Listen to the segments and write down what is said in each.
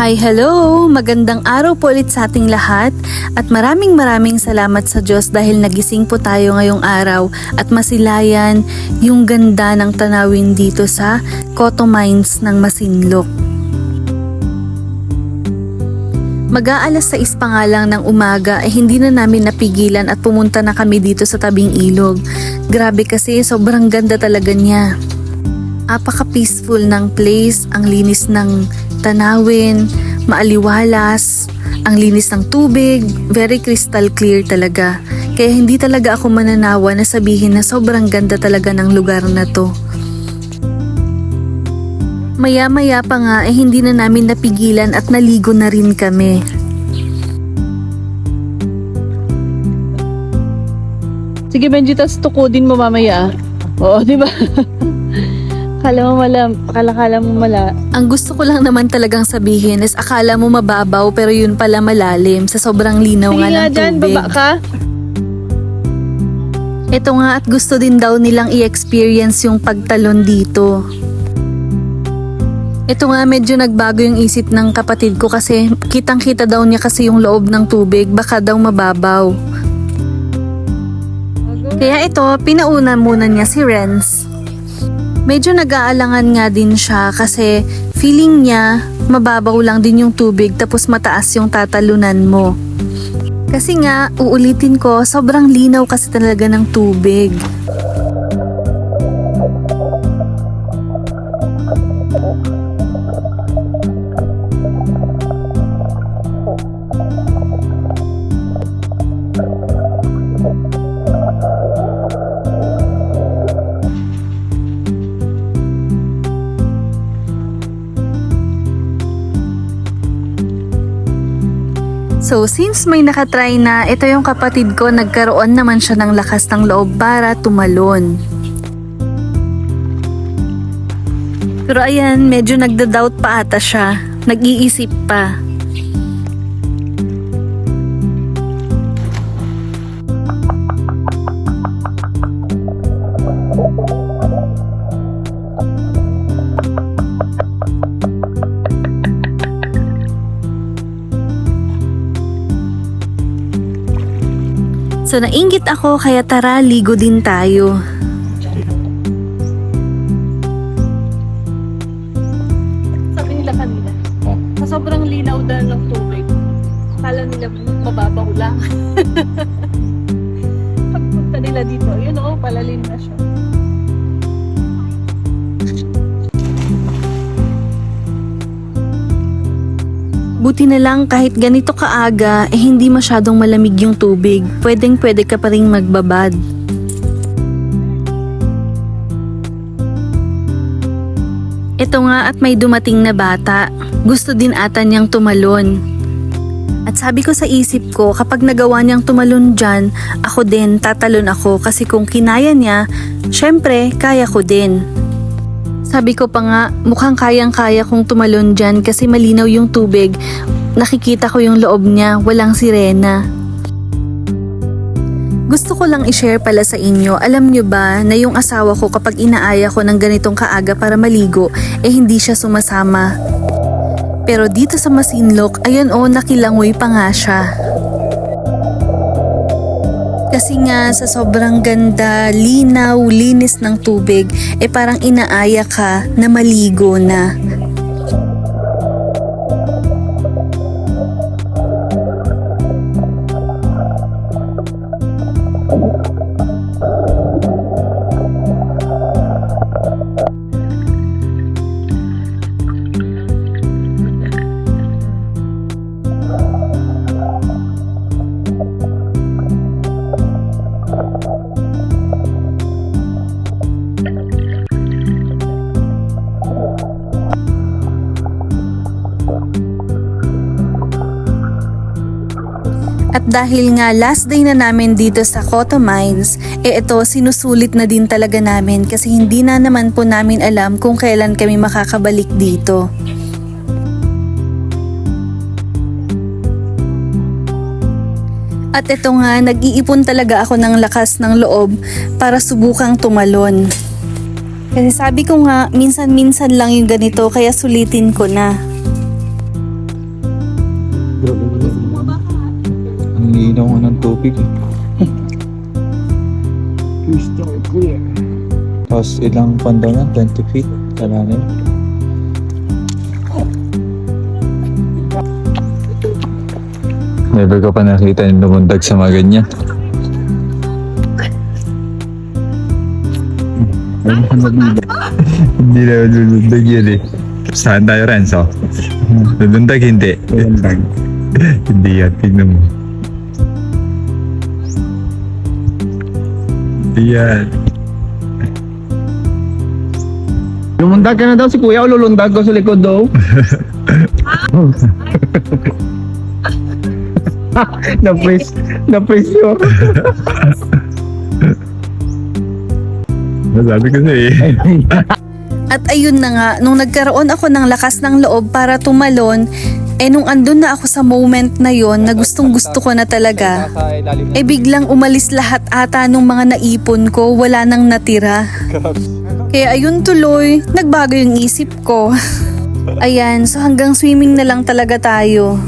Hi, hello! Magandang araw po ulit sa ating lahat at maraming maraming salamat sa Diyos dahil nagising po tayo ngayong araw at masilayan yung ganda ng tanawin dito sa Cotto Mines ng Masinloc. Mag-aalas 6 pa lang ng umaga ay hindi na namin napigilan at pumunta na kami dito sa tabing ilog. Grabe kasi sobrang ganda talaga niya. Apaka-peaceful ng place, ang linis ng tanawin, maaliwalas, ang linis ng tubig, very crystal clear talaga. Kaya hindi talaga ako mananawa na sabihin na sobrang ganda talaga ng lugar na to. Maya-maya pa nga eh hindi na namin napigilan at naligo na rin kami. Sige, Benji, tas tukodin mo mamaya. Oo, di ba? Kala mo mala, akala kala mo mala. Ang gusto ko lang naman talagang sabihin is akala mo mababaw pero yun pala malalim sa sobrang linaw Sige nga nga ng dyan, tubig. baba ka. Ito nga at gusto din daw nilang i-experience yung pagtalon dito. Ito nga medyo nagbago yung isip ng kapatid ko kasi kitang kita daw niya kasi yung loob ng tubig baka daw mababaw. Kaya ito, pinauna muna niya si Renz. Medyo nag-aalangan nga din siya kasi feeling niya mababaw lang din yung tubig tapos mataas yung tatalunan mo. Kasi nga, uulitin ko, sobrang linaw kasi talaga ng tubig. So since may nakatry na, ito yung kapatid ko, nagkaroon naman siya ng lakas ng loob para tumalon. Pero ayan, medyo nagda-doubt pa ata siya. Nag-iisip pa. So nainggit ako kaya tara ligo din tayo. Sabi nila kanina, sa sobrang linaw daw ng tubig. Kala nila mababaw lang. Pagpunta nila dito, yun oo, palalim na siya. Buti na lang kahit ganito kaaga eh hindi masyadong malamig yung tubig. Pwedeng pwede ka pa rin magbabad. Ito nga at may dumating na bata. Gusto din ata niyang tumalon. At sabi ko sa isip ko, kapag nagawa niyang tumalon dyan, ako din, tatalon ako kasi kung kinaya niya, syempre, kaya ko din. Sabi ko pa nga, mukhang kayang-kaya kong tumalon dyan kasi malinaw yung tubig. Nakikita ko yung loob niya, walang sirena. Gusto ko lang i-share pala sa inyo, alam nyo ba na yung asawa ko kapag inaaya ko ng ganitong kaaga para maligo, eh hindi siya sumasama. Pero dito sa Masinloc, ayun o, nakilangoy pa nga siya. Kasi nga sa sobrang ganda, linaw, linis ng tubig, eh parang inaaya ka na maligo na. Dahil nga last day na namin dito sa Cotto Mines, eh ito sinusulit na din talaga namin kasi hindi na naman po namin alam kung kailan kami makakabalik dito. At ito nga, nag-iipon talaga ako ng lakas ng loob para subukang tumalon. Kasi sabi ko nga, minsan-minsan lang yung ganito kaya sulitin ko na. Tubig. Crystal clear. Tapos ilang pan daw yan? 20 feet? Kalalim. Never ko pa nakita yung lumundag sa mga ganyan. Hindi na lulundag yan eh. Saan tayo, Renzo? Lulundag hindi. Lulundag. hindi yan. Tignan mo. Hindi yan. Lumundag ka na daw si kuya o lulundag ko sa likod daw. na-freeze. Na-freeze yun. Sabi ko na eh. At ayun na nga, nung nagkaroon ako ng lakas ng loob para tumalon, eh nung andun na ako sa moment na yon na gustong gusto ko na talaga, eh biglang umalis lahat ata nung mga naipon ko, wala nang natira. Kaya ayun tuloy, nagbago yung isip ko. Ayan, so hanggang swimming na lang talaga tayo.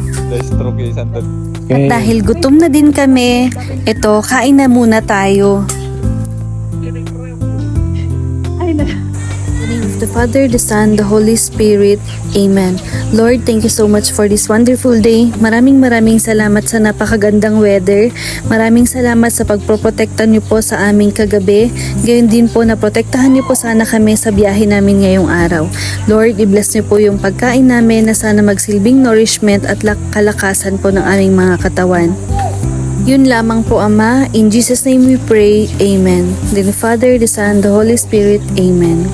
At dahil gutom na din kami, eto, kain na muna tayo. The Father, the Son, the Holy Spirit. Amen. Lord, thank you so much for this wonderful day. Maraming maraming salamat sa napakagandang weather. Maraming salamat sa pagproprotekta niyo po sa aming kagabi. Gayon din po na protektahan niyo po sana kami sa biyahe namin ngayong araw. Lord, i-bless niyo po yung pagkain namin na sana magsilbing nourishment at lak- kalakasan po ng aming mga katawan. Yun lamang po, Ama. In Jesus' name we pray. Amen. In the Father, the Son, the Holy Spirit. Amen.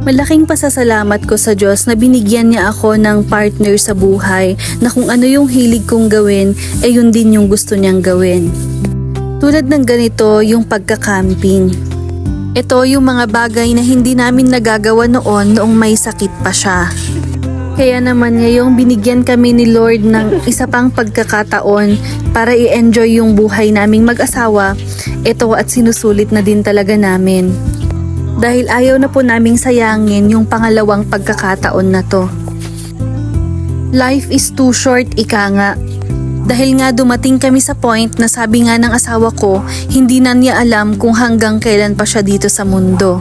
Malaking pasasalamat ko sa Diyos na binigyan niya ako ng partner sa buhay na kung ano yung hilig kong gawin, eh yun din yung gusto niyang gawin. Tulad ng ganito, yung pagka-camping. Ito yung mga bagay na hindi namin nagagawa noon noong may sakit pa siya. Kaya naman ngayong binigyan kami ni Lord ng isa pang pagkakataon para i-enjoy yung buhay naming mag-asawa, ito at sinusulit na din talaga namin. Dahil ayaw na po naming sayangin yung pangalawang pagkakataon na to. Life is too short, ika nga. Dahil nga dumating kami sa point na sabi nga ng asawa ko, hindi na niya alam kung hanggang kailan pa siya dito sa mundo.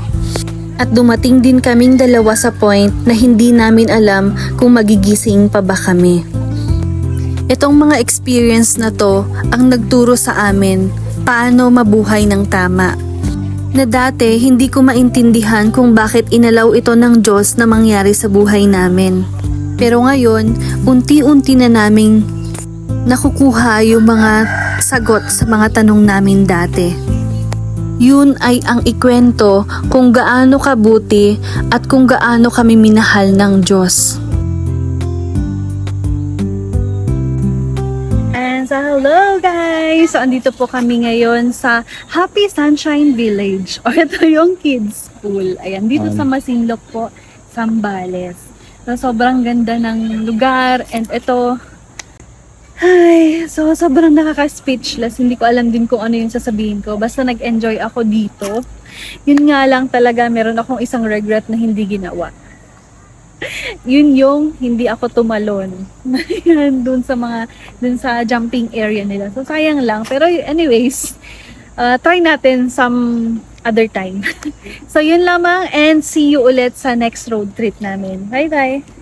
At dumating din kaming dalawa sa point na hindi namin alam kung magigising pa ba kami. Itong mga experience na to ang nagturo sa amin paano mabuhay ng tama. Na dati hindi ko maintindihan kung bakit inalaw ito ng Diyos na mangyari sa buhay namin. Pero ngayon, unti-unti na naming nakukuha yung mga sagot sa mga tanong namin dati. Yun ay ang ikwento kung gaano kabuti at kung gaano kami minahal ng Diyos. Hello guys! So, andito po kami ngayon sa Happy Sunshine Village. O, ito yung kids pool. Ayan, dito sa Masinloc po, Sambales. So, sobrang ganda ng lugar. And ito, ay, so sobrang nakaka-speechless. Hindi ko alam din kung ano yung sasabihin ko. Basta nag-enjoy ako dito. Yun nga lang talaga, meron akong isang regret na hindi ginawa. Yun yung hindi ako tumalon. Dun sa mga, dun sa jumping area nila. So, sayang lang. Pero anyways, uh, try natin some other time. so, yun lamang and see you ulit sa next road trip namin. Bye-bye!